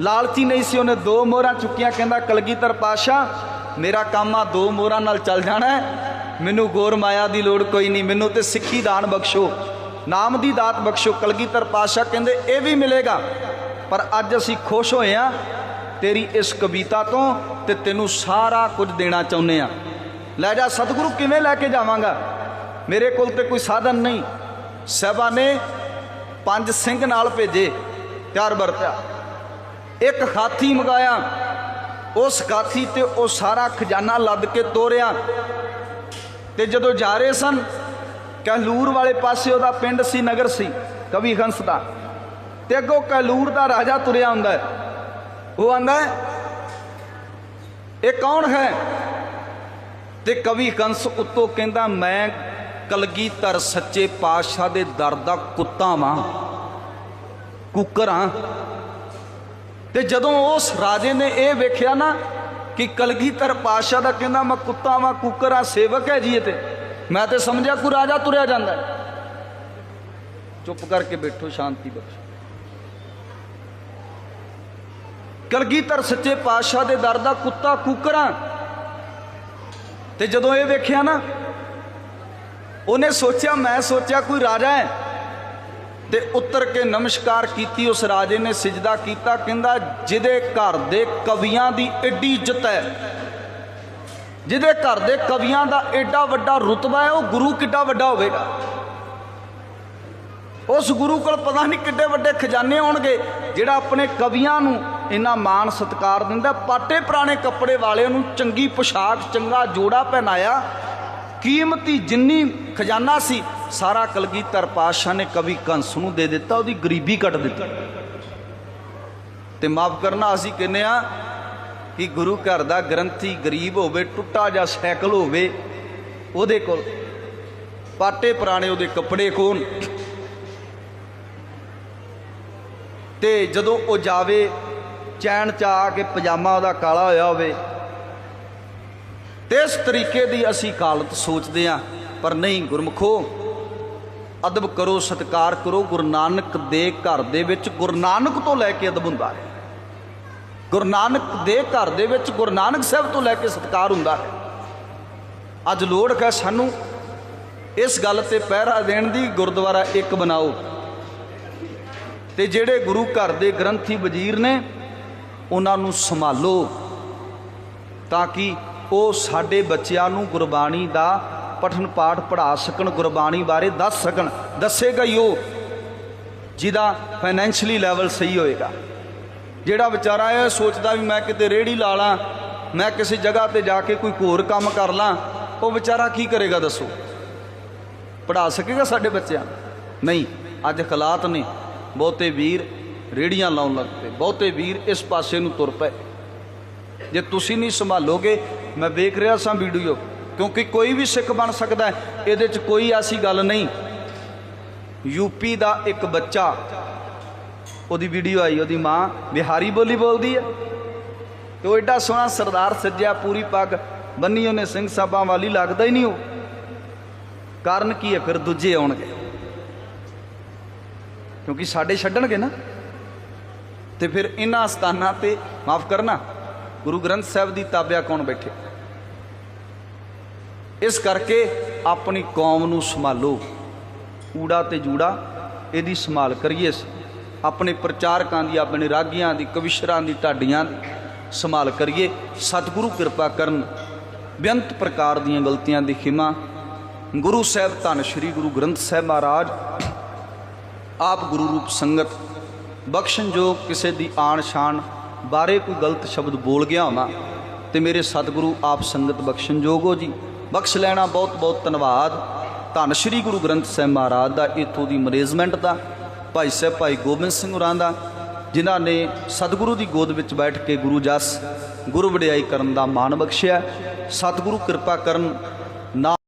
ਲਾਲਚੀ ਨਹੀਂ ਸੀ, ਉਹਨੇ ਦੋ ਮੋਹਰਾਂ ਚੁੱਕੀਆਂ, ਕਹਿੰਦਾ, ਕਲਗੀਧਰ ਪਾਸ਼ਾ ਮੇਰਾ ਕੰਮ ਆ, ਦੋ ਮੋਹਰਾਂ ਨਾਲ ਚੱਲ ਜਾਣਾ ਮੈਨੂੰ ਗੌਰ ਮਾਇਆ ਦੀ ਲੋੜ ਕੋਈ ਨਹੀਂ, ਮੈਨੂੰ ਤੇ ਸਿੱਖੀ ਦਾਨ ਬਖਸ਼ੋ, ਨਾਮ ਦੀ ਦਾਤ ਬਖਸ਼ੋ। ਕਲਗੀਧਰ ਪਾਸ਼ਾ ਕਹਿੰਦੇ, ਇਹ ਵੀ ਮਿਲੇਗਾ। ਪਰ ਅੱਜ ਅਸੀਂ ਖੁਸ਼ ਹੋਏ ਆ ਤੇਰੀ ਇਸ ਕਵਿਤਾ ਤੋਂ ਤੇ ਤੈਨੂੰ ਸਾਰਾ ਕੁਝ ਦੇਣਾ ਚਾਹੁੰਦੇ ਆ। ਲੈ ਜਾ ਸਤਿਗੁਰੂ, ਕਿਵੇਂ ਲੈ ਕੇ ਜਾਵਾਂਗਾ? ਮੇਰੇ ਕੋਲ ਤੇ ਕੋਈ ਸਾਧਨ ਨਹੀਂ। ਸਹਿਬਾ ਨੇ ਪੰਜ ਸਿੰਘ ਨਾਲ ਭੇਜੇ ਤਿਆਰ ਵਰਤਿਆ। ਇੱਕ ਹਾਥੀ ਮੰਗਾਇਆ, ਉਸ ਹਾਥੀ ਤੇ ਉਹ ਸਾਰਾ ਖਜ਼ਾਨਾ ਲੱਦ ਕੇ ਤੋਰਿਆ। ਤੇ ਜਦੋਂ ਜਾ ਰਹੇ ਸਨ ਕਹਿਲੂਰ ਵਾਲੇ ਪਾਸੇ ਉਹਦਾ ਪਿੰਡ ਸੀ, ਨਗਰ ਸੀ, ਕਵੀ ਹੰਸ ਦਾ। ਤੇ ਅੱਗੋਂ ਕਹਿਲੂਰ ਦਾ ਰਾਜਾ ਤੁਰਿਆ ਹੁੰਦਾ ਹੈ। ਉਹ ਆਂਦਾ ਇਹ ਕੌਣ ਹੈ? ਤੇ ਕਵੀ ਕੰਸ ਉੱਤੋਂ ਕਹਿੰਦਾ, ਮੈਂ ਕਲਗੀਧਰ ਸੱਚੇ ਪਾਤਸ਼ਾਹ ਦੇ ਦਰ ਦਾ ਕੁੱਤਾ ਵਾਂ, ਕੁੱਕਰ ਹਾਂ ਤੇ ਜਦੋਂ ਉਸ ਰਾਜੇ ਨੇ ਇਹ ਵੇਖਿਆ ਨਾ ਕਿ ਕਲਗੀਧਰ ਪਾਤਸ਼ਾਹ ਦਾ ਕਹਿੰਦਾ, ਮੈਂ ਕੁੱਤਾ ਵਾਂ, ਕੁੱਕਰ ਆ, ਸੇਵਕ ਹੈ ਜੀ ਇਹ ਤੇ। ਮੈਂ ਤੇ ਸਮਝਿਆ, ਕੋਈ ਰਾਜਾ ਤੁਰਿਆ ਜਾਂਦਾ ਚੁੱਪ ਕਰਕੇ ਬੈਠੋ, ਸ਼ਾਂਤੀ ਬਖਸ਼ੋ। ਕਲਗੀਧਰ ਸੱਚੇ ਪਾਤਸ਼ਾਹ ਦੇ ਦਰ ਦਾ ਕੁੱਤਾ ਕੁੱਕਰਾਂ ਤੇ ਜਦੋਂ ਇਹ ਵੇਖਿਆ ਨਾ, ਉਹਨੇ ਸੋਚਿਆ, ਮੈਂ ਸੋਚਿਆ ਕੋਈ ਰਾਜਾ ਹੈ। ਤੇ ਉੱਤਰ ਕੇ ਨਮਸਕਾਰ ਕੀਤੀ, ਉਸ ਰਾਜੇ ਨੇ ਸਜਦਾ ਕੀਤਾ, ਕਹਿੰਦਾ, ਜਿਹਦੇ ਘਰ ਦੇ ਕਵੀਆਂ ਦੀ ਐਡੀ ਇੱਜ਼ਤ ਹੈ, ਜਿਹਦੇ ਘਰ ਦੇ ਕਵੀਆਂ ਦਾ ਏਡਾ ਵੱਡਾ ਰੁਤਬਾ ਹੈ, ਉਹ ਗੁਰੂ ਕਿੱਡਾ ਵੱਡਾ ਹੋਵੇਗਾ? ਉਸ ਗੁਰੂ ਕੋਲ ਪਤਾ ਨਹੀਂ ਕਿੱਡੇ ਵੱਡੇ ਖਜ਼ਾਨੇ ਹੋਣਗੇ, ਜਿਹੜਾ ਆਪਣੇ ਕਵੀਆਂ ਨੂੰ ਇੰਨਾ ਮਾਣ ਸਤਿਕਾਰ ਦਿੰਦਾ। ਪਾਟੇ ਪੁਰਾਣੇ ਕੱਪੜੇ ਵਾਲਿਆਂ ਨੂੰ ਚੰਗੀ ਪੋਸ਼ਾਕ, ਚੰਗਾ ਜੋੜਾ ਪਹਿਨਾਇਆ। ਕੀਮਤੀ ਜਿੰਨੀ ਖਜ਼ਾਨਾ ਸੀ, ਸਾਰਾ ਕਲਗੀਧਰ ਪਾਤਸ਼ਾਹ ਨੇ ਕਵੀ ਕੰਸ ਨੂੰ ਦੇ ਦਿੱਤਾ, ਉਹਦੀ ਗਰੀਬੀ ਕੱਟ ਦਿੱਤੀ। ਤੇ ਮਾਫ ਕਰਨਾ, ਅਸੀਂ ਕਹਿੰਦੇ ਆ ਕਿ ਗੁਰੂ ਘਰ ਦਾ ਗ੍ਰੰਥੀ ਗਰੀਬ ਹੋਵੇ, ਟੁੱਟਾ ਜਾਂ ਸਾਈਕਲ ਹੋਵੇ, ਉਹਦੇ ਕੋਲ ਪਾਟੇ ਪੁਰਾਣੇ ਉਹਦੇ ਕੱਪੜੇ ਕੋਣ ਤੇ ਜਦੋਂ ਉਹ ਜਾਵੇ ਚੈਨ ਚ ਕੇ ਪਜਾਮਾ ਉਹਦਾ ਕਾਲਾ ਹੋਇਆ ਹੋਵੇ। ਤੇ ਇਸ ਤਰੀਕੇ ਦੀ ਅਸੀਂ ਕਾਲਤ ਸੋਚਦੇ ਆ ਪਰ ਨਹੀਂ ਗੁਰਮਖੋ। ਅਦਬ ਕਰੋ, ਸਤਕਾਰ ਕਰੋ, ਗੁਰੂ ਨਾਨਕ ਦੇ ਘਰ ਦੇ ਵਿੱਚ ਗੁਰੂ ਨਾਨਕ ਤੋਂ ਲੈ ਕੇ ਅਦਬ ਹੁੰਦਾ ਹੈ। ਗੁਰੂ ਨਾਨਕ ਦੇ ਘਰ ਦੇ ਵਿੱਚ ਗੁਰੂ ਨਾਨਕ ਸਾਹਿਬ ਤੋਂ ਲੈ ਕੇ ਸਤਕਾਰ ਹੁੰਦਾ ਹੈ। ਅੱਜ ਲੋੜ ਹੈ ਸਾਨੂੰ ਇਸ ਗੱਲ ਤੇ ਪਹਿਰਾ ਦੇਣ ਦੀ, ਗੁਰਦੁਆਰਾ ਇੱਕ ਬਣਾਓ। ਤੇ ਜਿਹੜੇ ਗੁਰੂ ਘਰ ਦੇ ਗ੍ਰੰਥੀ ਵਜ਼ੀਰ ਨੇ ਉਹਨਾਂ ਨੂੰ ਸੰਭਾਲੋ ਤਾਂ ਕਿ ਉਹ ਸਾਡੇ ਬੱਚਿਆਂ ਨੂੰ ਗੁਰਬਾਣੀ ਦਾ ਪਠਨ ਪਾਠ ਪੜ੍ਹਾ ਸਕਣ, ਗੁਰਬਾਣੀ ਬਾਰੇ ਦੱਸ ਸਕਣ। ਦੱਸੇਗਾ ਹੀ ਉਹ ਜਿਹਦਾ ਫਾਈਨੈਂਸ਼ਲੀ ਲੈਵਲ ਸਹੀ ਹੋਏਗਾ। ਜਿਹੜਾ ਵਿਚਾਰਾ ਇਹ ਸੋਚਦਾ ਵੀ ਮੈਂ ਕਿਤੇ ਰੇੜੀ ਲਾ ਲਾਂ, ਮੈਂ ਕਿਸੇ ਜਗ੍ਹਾ ਤੇ ਜਾ ਕੇ ਕੋਈ ਹੋਰ ਕੰਮ ਕਰ ਲਾਂ, ਉਹ ਵਿਚਾਰਾ ਕੀ ਕਰੇਗਾ ਦੱਸੋ? ਪੜ੍ਹਾ ਸਕੇਗਾ ਸਾਡੇ ਬੱਚਿਆਂ ਨੂੰ? ਨਹੀਂ, ਅੱਜ ਹਾਲਾਤ ਨੇ, ਬਹੁਤੇ ਵੀਰ ਰੇੜੀਆਂ ਲਾਉਣ ਲੱਗ ਪਏ। ਬਹੁਤੇ ਵੀਰ ਇਸ ਪਾਸੇ ਨੂੰ ਤੁਰ ਪਏ। ਜੇ ਤੁਸੀਂ ਨਹੀਂ ਸੰਭਾਲੋਗੇ, ਮੈਂ ਵੇਖ ਰਿਹਾ ਸਾਂ ਵੀਡੀਓ, ਕਿਉਂਕਿ ਕੋਈ ਵੀ ਸਿੱਖ ਬਣ ਸਕਦਾ ਇਹਦੇ 'ਚ ਕੋਈ ਐਸੀ ਗੱਲ ਨਹੀਂ। ਯੂਪੀ ਦਾ ਇੱਕ ਬੱਚਾ, ਉਹਦੀ ਵੀਡੀਓ ਆਈ, ਉਹਦੀ ਮਾਂ ਬਿਹਾਰੀ ਬੋਲੀ ਬੋਲਦੀ ਹੈ। ਤੇ ਉਹ ਐਡਾ ਸੋਹਣਾ ਸਰਦਾਰ ਸੱਜਿਆ, ਪੂਰੀ ਪੱਗ ਬੰਨੀ ਉਹਨੇ, ਸਿੰਘ ਸਾਹਿਬਾਂ ਵਾਲੀ ਲੱਗਦਾ ਹੀ ਨਹੀਂ ਉਹ। ਕਾਰਨ ਕੀ ਹੈ? ਫਿਰ ਦੂਜੇ ਆਉਣਗੇ। ਕਿਉਂਕਿ ਸਾਡੇ ਛੱਡਣਗੇ ਨਾ। ਤੇ ਫਿਰ ਇਹਨਾਂ ਸਥਾਨਾਂ ਤੇ ਮਾਫ ਕਰਨਾ। ਗੁਰੂ ਗ੍ਰੰਥ ਸਾਹਿਬ ਦੀ ਤਾਬਿਆ ਕੌਣ ਬੈਠੇ? ਇਸ ਕਰਕੇ ਆਪਣੀ ਕੌਮ ਨੂੰ ਸੰਭਾਲੋ। ਊੜਾ ਤੇ ਜੂੜਾ, ਇਹਦੀ ਸੰਭਾਲ ਕਰੀਏ ਆਪਣੇ ਪ੍ਰਚਾਰਕਾਂ ਦੀ, ਆਪਣੇ ਰਾਗੀਆਂ ਦੀ, ਕਵਿਸ਼ਰਾਂ ਦੀ, ਢਾਡੀਆਂ ਦੀ ਸੰਭਾਲ ਕਰੀਏ। ਸਤਿਗੁਰੂ ਕਿਰਪਾ ਕਰਨ, ਬੇਅੰਤ ਪ੍ਰਕਾਰ ਦੀਆਂ ਗਲਤੀਆਂ ਦੀ ਖਿਮਾ। ਗੁਰੂ ਸਾਹਿਬ ਧੰਨ ਸ੍ਰੀ ਗੁਰੂ ਗ੍ਰੰਥ ਸਾਹਿਬ ਮਹਾਰਾਜ, ਆਪ ਗੁਰੂ ਰੂਪ ਸੰਗਤ ਬਖਸ਼ਣ ਜੋ ਕਿਸੇ ਦੀ ਆਣ ਸ਼ਾਨ ਬਾਰੇ ਕੋਈ ਗਲਤ ਸ਼ਬਦ ਬੋਲ ਗਿਆ ਹੋਵਾਂ ਤੇ ਮੇਰੇ ਸਤਿਗੁਰੂ ਆਪ ਸੰਗਤ ਬਖਸ਼ਣ ਜੋਗੋ ਜੀ। ਬਖਸ਼ ਲੈਣਾ ਬਹੁਤ ਬਹੁਤ ਧੰਨਵਾਦ। ਧੰਨ ਸ੍ਰੀ ਗੁਰੂ ਗ੍ਰੰਥ ਸਾਹਿਬ ਮਹਾਰਾਜ ਦਾ, ਇਥੋਂ ਦੀ ਮੈਨੇਜਮੈਂਟ ਦਾ, ਭਾਈ ਸਾਹਿਬ ਭਾਈ ਗੋਬਿੰਦ ਸਿੰਘ ਹੋਰਾਂ ਦਾ, ਜਿਨ੍ਹਾਂ ਨੇ ਸਤਿਗੁਰੂ ਦੀ ਗੋਦ ਵਿੱਚ ਬੈਠ ਕੇ ਗੁਰੂ ਜਸ, ਗੁਰੂ ਵਡਿਆਈ ਕਰਨ ਦਾ ਮਾਣ ਬਖਸ਼ਿਆ। ਸਤਿਗੁਰੂ ਕਿਰਪਾ ਕਰਨ ਨਾ